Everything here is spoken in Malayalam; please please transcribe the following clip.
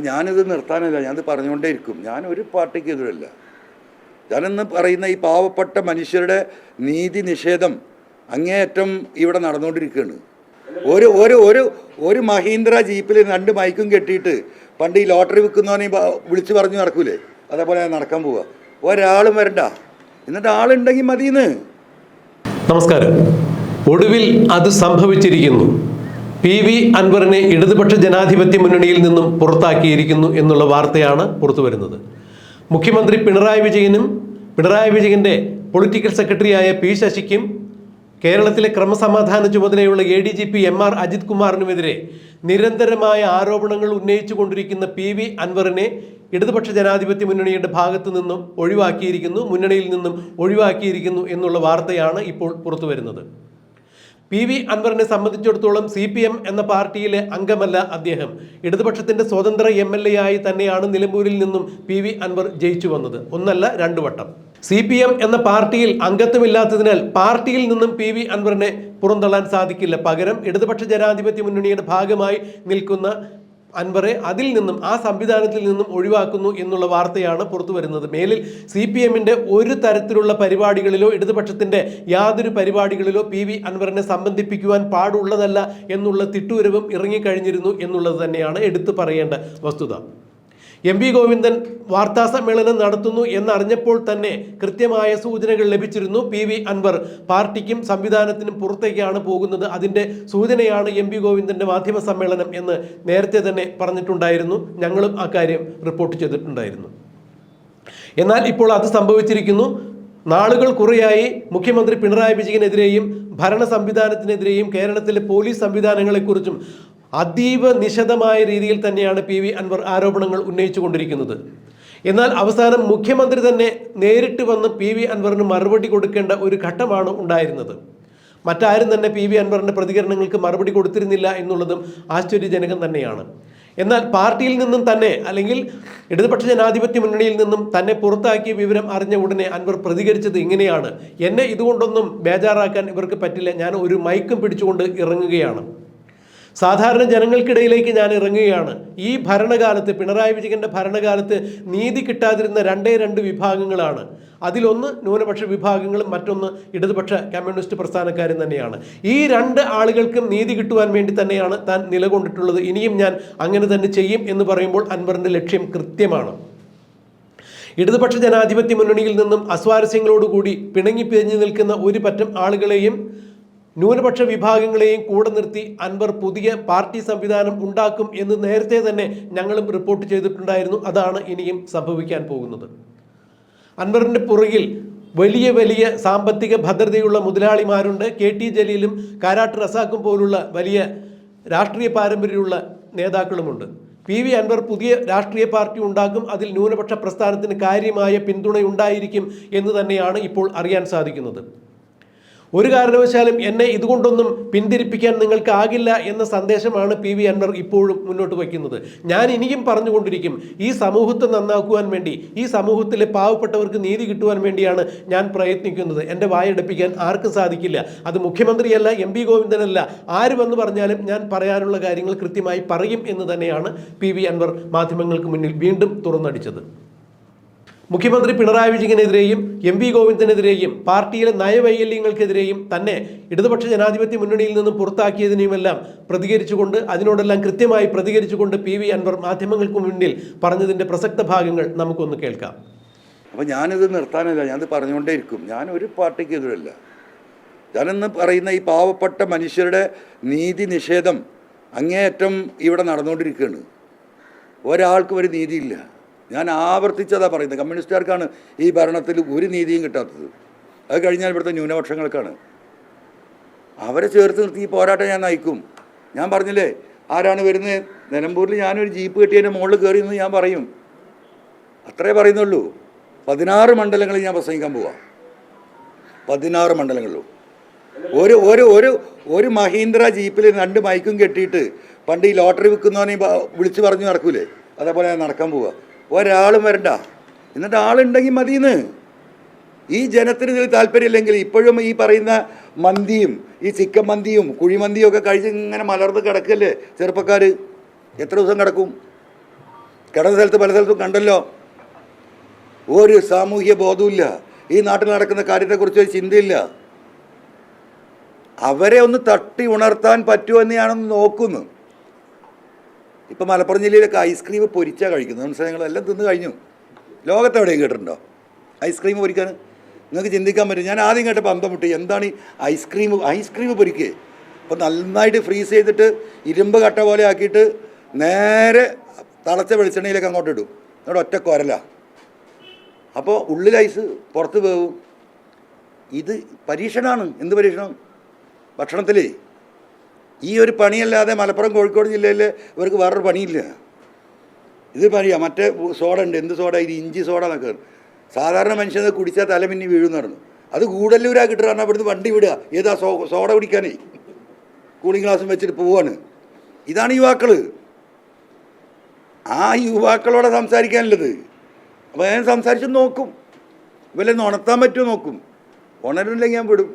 അപ്പോൾ ഞാനിത് നിർത്താനല്ല ഞാനത് പറഞ്ഞുകൊണ്ടേ ഇരിക്കും ഞാൻ ഒരു പാർട്ടിക്ക് എതിരല്ല. ഞാനെന്ന് പറയുന്ന ഈ പാവപ്പെട്ട മനുഷ്യരുടെ നീതി നിഷേധം അങ്ങേയറ്റം ഇവിടെ നടന്നുകൊണ്ടിരിക്കുകയാണ്. ഒരു ഒരു ഒരു ഒരു മഹീന്ദ്ര ജീപ്പിൽ രണ്ട് മൈക്കും കെട്ടിയിട്ട് പണ്ട് ഈ ലോട്ടറി വിൽക്കുന്നവനെ വിളിച്ചു പറഞ്ഞു നടക്കൂലേ? അതേപോലെ നടക്കാൻ പോവുക ഒരാളും വരണ്ട. എന്നിട്ട് ആളുണ്ടെങ്കിൽ മതിയെന്ന്. നമസ്കാരം. ഒടുവിൽ അത് സംഭവിച്ചിരിക്കുന്നു. പി വി അൻവറിനെ ഇടതുപക്ഷ ജനാധിപത്യ മുന്നണിയിൽ നിന്നും പുറത്താക്കിയിരിക്കുന്നു എന്നുള്ള വാർത്തയാണ് പുറത്തു വരുന്നത്. മുഖ്യമന്ത്രി പിണറായി വിജയനും പിണറായി വിജയന്റെ പൊളിറ്റിക്കൽ സെക്രട്ടറിയായ പി ശശിക്കും കേരളത്തിലെ ക്രമസമാധാന ചുമതലയുള്ള A D G P M R Ajith കുമാറിനുമെതിരെ നിരന്തരമായ ആരോപണങ്ങൾ ഉന്നയിച്ചു കൊണ്ടിരിക്കുന്ന പി വി അൻവറിനെ ഇടതുപക്ഷ ജനാധിപത്യ മുന്നണിയുടെ ഭാഗത്തു നിന്നും ഒഴിവാക്കിയിരിക്കുന്നു മുന്നണിയിൽ നിന്നും ഒഴിവാക്കിയിരിക്കുന്നു എന്നുള്ള വാർത്തയാണ് ഇപ്പോൾ പുറത്തു വരുന്നത്. പി വി അൻവറിനെ സംബന്ധിച്ചിടത്തോളം സി പി എം എന്ന പാർട്ടിയിലെ അംഗമല്ല അദ്ദേഹം. ഇടതുപക്ഷത്തിന്റെ സ്വതന്ത്ര എം എൽ എ ആയി തന്നെയാണ് നിലമ്പൂരിൽ നിന്നും പി വി അൻവർ ജയിച്ചു വന്നത്. ഒന്നല്ല രണ്ടു വട്ടം. സി പി എം എന്ന പാർട്ടിയിൽ അംഗത്വമില്ലാത്തതിനാൽ പാർട്ടിയിൽ നിന്നും പി വി അൻവറിനെ പുറന്തള്ളാൻ സാധിക്കില്ല. പകരം ഇടതുപക്ഷ ജനാധിപത്യ മുന്നണിയുടെ ഭാഗമായി നിൽക്കുന്ന അൻവറെ അതിൽ നിന്നും ആ സംവിധാനത്തിൽ നിന്നും ഒഴിവാക്കുന്നു എന്നുള്ള വാർത്തയാണ് പുറത്തു വരുന്നത്. മേലിൽ സി പി എമ്മിന്റെ ഒരു തരത്തിലുള്ള പരിപാടികളിലോ ഇടതുപക്ഷത്തിന്റെ യാതൊരു പരിപാടികളിലോ പി വി അൻവറിനെ സംബന്ധിപ്പിക്കുവാൻ പാടുള്ളതല്ല എന്നുള്ള തിട്ടൂരവും ഇറങ്ങിക്കഴിഞ്ഞിരുന്നു എന്നുള്ളത് തന്നെയാണ് എടുത്തു പറയേണ്ട വസ്തുത. എം വി ഗോവിന്ദൻ വാർത്താ സമ്മേളനം നടത്തുന്നു എന്നറിഞ്ഞപ്പോൾ തന്നെ കൃത്യമായ സൂചനകൾ ലഭിച്ചിരുന്നു. പി വി അൻവർ പാർട്ടിക്കും സംവിധാനത്തിനും പുറത്തേക്കാണ് പോകുന്നത്. അതിന്റെ സൂചനയാണ് എം വി ഗോവിന്ദന്റെ മാധ്യമ സമ്മേളനം എന്ന് നേരത്തെ തന്നെ പറഞ്ഞിട്ടുണ്ടായിരുന്നു. ഞങ്ങളും അക്കാര്യം കാര്യം റിപ്പോർട്ട് ചെയ്തിട്ടുണ്ടായിരുന്നു. എന്നാൽ ഇപ്പോൾ അത് സംഭവിച്ചിരിക്കുന്നു. നാളുകൾ കുറയായി മുഖ്യമന്ത്രി പിണറായി വിജയനെതിരെയും ഭരണ സംവിധാനത്തിനെതിരെയും കേരളത്തിലെ പോലീസ് സംവിധാനങ്ങളെക്കുറിച്ചും അതീവ നിശദമായ രീതിയിൽ തന്നെയാണ് പി വി അൻവർ ആരോപണങ്ങൾ ഉന്നയിച്ചുകൊണ്ടിരിക്കുന്നത് എന്നാൽ അവസാനം മുഖ്യമന്ത്രി തന്നെ നേരിട്ട് വന്ന് പി വി അൻവറിന് മറുപടി കൊടുക്കേണ്ട ഒരു ഘട്ടമാണ് ഉണ്ടായിരുന്നത്. മറ്റാരും തന്നെ പി വി അൻവറിന്റെ പ്രതികരണങ്ങൾക്ക് മറുപടി കൊടുത്തിരുന്നില്ല എന്നുള്ളതും ആശ്ചര്യജനകം തന്നെയാണ്. എന്നാൽ പാർട്ടിയിൽ നിന്നും തന്നെ അല്ലെങ്കിൽ ഇടതുപക്ഷ ജനാധിപത്യ മുന്നണിയിൽ നിന്നും തന്നെ പുറത്താക്കിയ വിവരം അറിഞ്ഞ ഉടനെ അൻവർ പ്രതികരിച്ചത് ഇങ്ങനെയാണ്. എന്നെ ഇതുകൊണ്ടൊന്നും ബേജാറാക്കാൻ ഇവർക്ക് പറ്റില്ല. ഞാൻ ഒരു മൈക്കും പിടിച്ചുകൊണ്ട് ഇറങ്ങുകയാണ്. സാധാരണ ജനങ്ങൾക്കിടയിലേക്ക് ഞാൻ ഇറങ്ങുകയാണ്. ഈ ഭരണകാലത്ത് പിണറായി വിജയന്റെ ഭരണകാലത്ത് നീതി കിട്ടാതിരുന്ന രണ്ടേ രണ്ട് വിഭാഗങ്ങളാണ്. അതിലൊന്ന് ന്യൂനപക്ഷ വിഭാഗങ്ങളും മറ്റൊന്ന് ഇടതുപക്ഷ കമ്മ്യൂണിസ്റ്റ് പ്രസ്ഥാനക്കാരും തന്നെയാണ്. ഈ രണ്ട് ആളുകൾക്കും നീതി കിട്ടുവാൻ വേണ്ടി തന്നെയാണ് താൻ നിലകൊണ്ടിട്ടുള്ളത്. ഇനിയും ഞാൻ അങ്ങനെ തന്നെ ചെയ്യും എന്ന് പറയുമ്പോൾ അൻവറിന്റെ ലക്ഷ്യം കൃത്യമാണ്. ഇടതുപക്ഷ ജനാധിപത്യ മുന്നണിയിൽ നിന്നും അസ്വാരസ്യങ്ങളോടുകൂടി പിണങ്ങി പിരിഞ്ഞു നിൽക്കുന്ന ഒരു പറ്റം ആളുകളെയും ന്യൂനപക്ഷ വിഭാഗങ്ങളെയും കൂടെ നിർത്തി അൻവർ പുതിയ പാർട്ടി സംവിധാനം ഉണ്ടാക്കും എന്ന് നേരത്തെ തന്നെ ഞങ്ങളും റിപ്പോർട്ട് ചെയ്തിട്ടുണ്ടായിരുന്നു. അതാണ് ഇനിയും സംഭവിക്കാൻ പോകുന്നത്. അൻവറിന്റെ പുറകിൽ വലിയ വലിയ സാമ്പത്തിക ഭദ്രതയുള്ള മുതലാളിമാരുണ്ട്. കെ ടി ജലീലും കാരാട്ട് റസാക്കും പോലുള്ള വലിയ രാഷ്ട്രീയ പാരമ്പര്യമുള്ള നേതാക്കളുമുണ്ട്. പി വി അൻവർ പുതിയ രാഷ്ട്രീയ പാർട്ടി ഉണ്ടാക്കും. അതിൽ ന്യൂനപക്ഷ പ്രസ്ഥാനത്തിന് കാര്യമായ പിന്തുണയുണ്ടായിരിക്കും എന്ന് തന്നെയാണ് ഇപ്പോൾ അറിയാൻ സാധിക്കുന്നത്. ഒരു കാരണവശാലും എന്നെ ഇതുകൊണ്ടൊന്നും പിന്തിരിപ്പിക്കാൻ നിങ്ങൾക്കാകില്ല എന്ന സന്ദേശമാണ് പി വി അൻവർ ഇപ്പോഴും മുന്നോട്ട് വയ്ക്കുന്നത്. ഞാൻ ഇനിയും പറഞ്ഞുകൊണ്ടിരിക്കും ഈ സമൂഹത്തെ നന്നാക്കുവാൻ വേണ്ടി ഈ സമൂഹത്തിലെ പാവപ്പെട്ടവർക്ക് നീതി കിട്ടുവാൻ വേണ്ടിയാണ് ഞാൻ പ്രയത്നിക്കുന്നത്. എന്റെ വായടപ്പിക്കാൻ ആർക്കും സാധിക്കില്ല. അത് മുഖ്യമന്ത്രിയല്ല എം പി ഗോവിന്ദനല്ല ആര് വന്ന് പറഞ്ഞാലും ഞാൻ പറയാനുള്ള കാര്യങ്ങൾ കൃത്യമായി പറയും എന്ന് തന്നെയാണ് പി വി അൻവർ മാധ്യമങ്ങൾക്ക് മുന്നിൽ വീണ്ടും തുറന്നടിച്ചത്. മുഖ്യമന്ത്രി പിണറായി വിജയനെതിരെയും എം വി ഗോവിന്ദനെതിരെയും പാർട്ടിയിലെ നയവൈകല്യങ്ങൾക്കെതിരെയും തന്നെ ഇടതുപക്ഷ ജനാധിപത്യ മുന്നണിയിൽ നിന്നും പുറത്താക്കിയതിനെയുമെല്ലാം പ്രതികരിച്ചുകൊണ്ട് അതിനോടെല്ലാം കൃത്യമായി പ്രതികരിച്ചുകൊണ്ട് പി വി അൻവർ മാധ്യമങ്ങൾക്ക് മുന്നിൽ പറഞ്ഞതിന്റെ പ്രസക്ത ഭാഗങ്ങൾ നമുക്കൊന്ന് കേൾക്കാം. അപ്പോൾ ഞാനിത് നിർത്താനല്ല ഞാനത് പറഞ്ഞുകൊണ്ടേ ഇരിക്കും ഞാൻ ഒരു പാർട്ടിക്ക് എതിരല്ല ഞാനെന്ന് പറയുന്ന ഈ പാവപ്പെട്ട മനുഷ്യരുടെ നീതി നിഷേധം അങ്ങേയറ്റം ഇവിടെ നടന്നുകൊണ്ടിരിക്കുകയാണ്. ഒരാൾക്കും ഒരു നീതിയില്ല. ഞാൻ ആവർത്തിച്ചതാ പറയുന്നത്. കമ്മ്യൂണിസ്റ്റുകാർക്കാണ് ഈ ഭരണത്തിൽ ഒരു നീതിയും കിട്ടാത്തത്. അത് കഴിഞ്ഞാൽ ഇവിടുത്തെ ന്യൂനപക്ഷങ്ങൾക്കാണ്. അവരെ ചേർത്ത് നിർത്തി ഈ പോരാട്ടം ഞാൻ നയിക്കും. ഞാൻ പറഞ്ഞില്ലേ ആരാണ് വരുന്നത്? നിലമ്പൂരിൽ ഞാനൊരു ജീപ്പ് കെട്ടിയതിന്റെ മുകളിൽ കയറി എന്ന് ഞാൻ പറയും. അത്രേ പറയുന്നുള്ളൂ. പതിനാറ് മണ്ഡലങ്ങളിൽ ഞാൻ പ്രസംഗിക്കാൻ പോവാം. പതിനാറ് മണ്ഡലങ്ങളിലും. ഒരു ഒരു ഒരു ഒരു മഹീന്ദ്ര ജീപ്പിൽ രണ്ട് മൈക്കും കെട്ടിയിട്ട് പണ്ട് ഈ ലോട്ടറി വിൽക്കുന്നവനെ വിളിച്ചു പറഞ്ഞു നടക്കൂലേ? അതേപോലെ നടക്കാൻ പോവുക ഒരാളും വരണ്ട. എന്നിട്ട് ആളുണ്ടെങ്കിൽ മതിയെന്ന് ഈ ജനത്തിന് ഇതിൽ താല്പര്യമില്ലെങ്കിൽ ഇപ്പോഴും ഈ പറയുന്ന മന്തിയും ഈ ചിക്കൻ മന്തിയും കുഴിമന്തിയും ഒക്കെ കഴിച്ച് ഇങ്ങനെ മലർന്ന് കിടക്കല്ലേ ചെറുപ്പക്കാർ എത്ര ദിവസം കിടക്കും? കിടന്ന സ്ഥലത്ത് പല സ്ഥലത്തും കണ്ടല്ലോ. ഒരു സാമൂഹ്യ ബോധവുമില്ല. ഈ നാട്ടിൽ നടക്കുന്ന കാര്യത്തെക്കുറിച്ച് ഒരു ചിന്തയില്ല. അവരെ ഒന്ന് തട്ടി ഉണർത്താൻ പറ്റുമെന്ന് ഞാനൊന്ന് നോക്കുന്നു. ഇപ്പം മലപ്പുറം ജില്ലയിലൊക്കെ ഐസ്ക്രീം പൊരിച്ചാ കഴിക്കുന്നത്. മനസ്സിലായി? എല്ലാം തിന്ന് കഴിഞ്ഞു. ലോകത്തെവിടെയും കേട്ടിട്ടുണ്ടോ? ഐസ്ക്രീം പൊരിക്കാൻ? നിങ്ങൾക്ക് ചിന്തിക്കാൻ പറ്റും. ഞാൻ ആദ്യം കേട്ടപ്പോൾ അന്തം മുട്ടി. എന്താണ് ഈ ഐസ്ക്രീം ഐസ്ക്രീം പൊരിക്കേ. അപ്പോൾ നന്നായിട്ട് ഫ്രീസ് ചെയ്തിട്ട് ഇരുമ്പ് കട്ട പോലെ ആക്കിയിട്ട് നേരെ തളച്ച വെളിച്ചെണ്ണയിലേക്ക് അങ്ങോട്ട് ഇടും. അങ്ങോട്ട് ഒറ്റ കൊരല. അപ്പോൾ ഉള്ളിൽ ഐസ് പുറത്ത് പോകും ഇത് പരീക്ഷണമാണ്. എന്ത് പരീക്ഷണം? ഭക്ഷണത്തിലേ. ഈ ഒരു പണിയല്ലാതെ മലപ്പുറം കോഴിക്കോട് ജില്ലയിൽ ഇവർക്ക് വേറൊരു പണിയില്ല. ഇത് പണിയാ മറ്റേ സോഡ ഉണ്ട്. എന്ത് സോഡ? ഇത് ഇഞ്ചി സോഡ എന്നൊക്കെ സാധാരണ മനുഷ്യന് കുടിച്ചാൽ തലമിന്നി വീഴും നടന്നു അത് കൂടല്ലൂരാ കിട്ടുക അവിടുന്ന് വണ്ടി വിടുക. ഏതാ സോ സോഡ കുടിക്കാനേ? കൂളിംഗ് ഗ്ലാസും വെച്ചിട്ട് പോവാണ്. ഇതാണ് യുവാക്കൾ ആ യുവാക്കളോടെ സംസാരിക്കാനുള്ളത്. അപ്പോൾ ഞാൻ സംസാരിച്ച് നോക്കും. ഇവരെ ഉണർത്താൻ പറ്റുമോ നോക്കും. ഉണരുന്നില്ലെങ്കിൽ ഞാൻ വിടും.